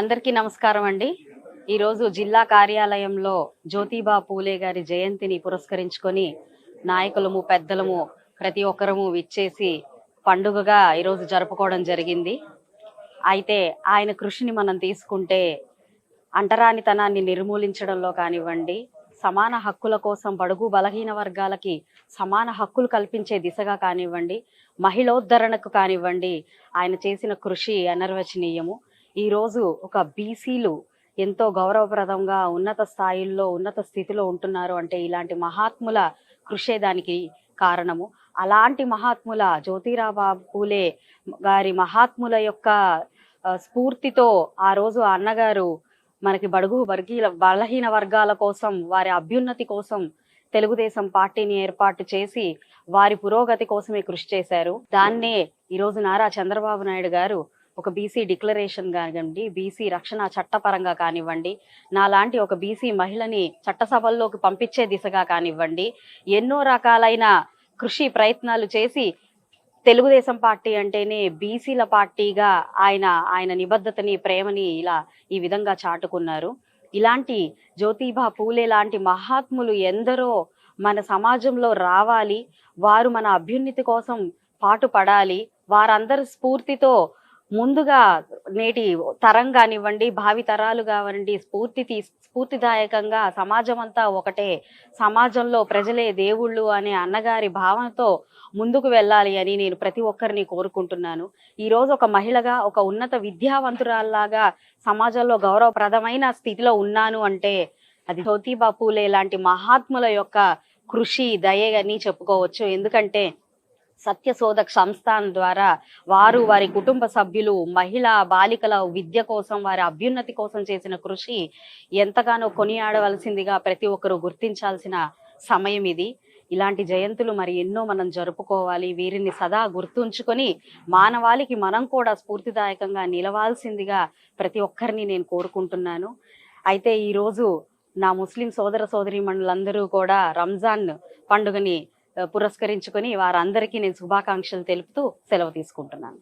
అందరికీ నమస్కారం అండి. ఈరోజు జిల్లా కార్యాలయంలో జ్యోతిబా పూలే గారి జయంతిని పురస్కరించుకొని నాయకులము పెద్దలము ప్రతి ఒక్కరము విచ్చేసి పండుగగా ఈరోజు జరుపుకోవడం జరిగింది. అయితే ఆయన కృషిని మనం తీసుకుంటే అంటరానితనాన్ని నిర్మూలించడంలో కానివ్వండి సమాన హక్కుల కోసం బడుగు బలహీన వర్గాలకి సమాన హక్కులు కల్పించే దిశగా కానివ్వండి మహిళోద్ధరణకు కానివ్వండి ఆయన చేసిన కృషి అనర్వచనీయము. ఈరోజు ఒక బీసీలు ఎంతో గౌరవప్రదంగా ఉన్నత స్థాయిల్లో ఉన్నత స్థితిలో ఉంటున్నారు అంటే ఇలాంటి మహాత్ముల కృషే దానికి కారణము. అలాంటి మహాత్ముల జ్యోతిరాబాబు పూలే గారి మహాత్ముల యొక్క స్ఫూర్తితో ఆ రోజు అన్నగారు మనకి బడుగు వర్గీయ బలహీన వర్గాల కోసం వారి అభ్యున్నతి కోసం తెలుగుదేశం పార్టీని ఏర్పాటు చేసి వారి పురోగతి కోసమే కృషి చేశారు. దాన్నే ఈరోజు నారా చంద్రబాబు నాయుడు గారు ఒక బీసీ డిక్లరేషన్ కానివ్వండి బీసీ రక్షణ చట్టపరంగా కానివ్వండి నాలాంటి ఒక బీసీ మహిళని చట్టసభల్లోకి పంపించే దిశగా కానివ్వండి ఎన్నో రకాలైన కృషి ప్రయత్నాలు చేసి తెలుగుదేశం పార్టీ అంటేనే బీసీల పార్టీగా ఆయన ఆయన నిబద్ధతని ప్రేమని ఇలా ఈ విధంగా చాటుకున్నారు. ఇలాంటి జ్యోతిబా పూలే లాంటి మహాత్ములు ఎందరో మన సమాజంలో రావాలి వారు మన అభ్యున్నతి కోసం పాటుపడాలి వారందరి స్ఫూర్తితో ముందుగా నేటి తరం కానివ్వండి భావి తరాలు కానివ్వండి స్ఫూర్తి తీ స్ఫూర్తిదాయకంగా సమాజం అంతా ఒకటే. సమాజంలో ప్రజలే దేవుళ్ళు అనే అన్నగారి భావనతో ముందుకు వెళ్ళాలి అని నేను ప్రతి ఒక్కరిని కోరుకుంటున్నాను. ఈ రోజు ఒక మహిళగా ఒక ఉన్నత విద్యావంతురాల్లాగా సమాజంలో గౌరవప్రదమైన స్థితిలో ఉన్నాను అంటే అది జ్యోతిబా పూలే లాంటి మహాత్ముల యొక్క కృషి దయ అని చెప్పుకోవచ్చు. ఎందుకంటే సత్యశోధక్ సంస్థాన్ ద్వారా వారు వారి కుటుంబ సభ్యులు మహిళా బాలికల విద్య కోసం వారి అభ్యున్నతి కోసం చేసిన కృషి ఎంతగానో కొనియాడవలసిందిగా ప్రతి ఒక్కరూ గుర్తించాల్సిన సమయం ఇది. ఇలాంటి జయంతులు మరి ఎన్నో మనం జరుపుకోవాలి. వీరిని సదా గుర్తుంచుకొని మానవాళికి మనం కూడా స్ఫూర్తిదాయకంగా నిలవాల్సిందిగా ప్రతి ఒక్కరిని నేను కోరుకుంటున్నాను. అయితే ఈరోజు నా ముస్లిం సోదర సోదరీమణులందరూ కూడా రంజాన్ పండుగని పురస్కరించుకొని వారందరికీ నేను శుభాకాంక్షలు తెలుపుతూ సెలవు తీసుకుంటున్నాను.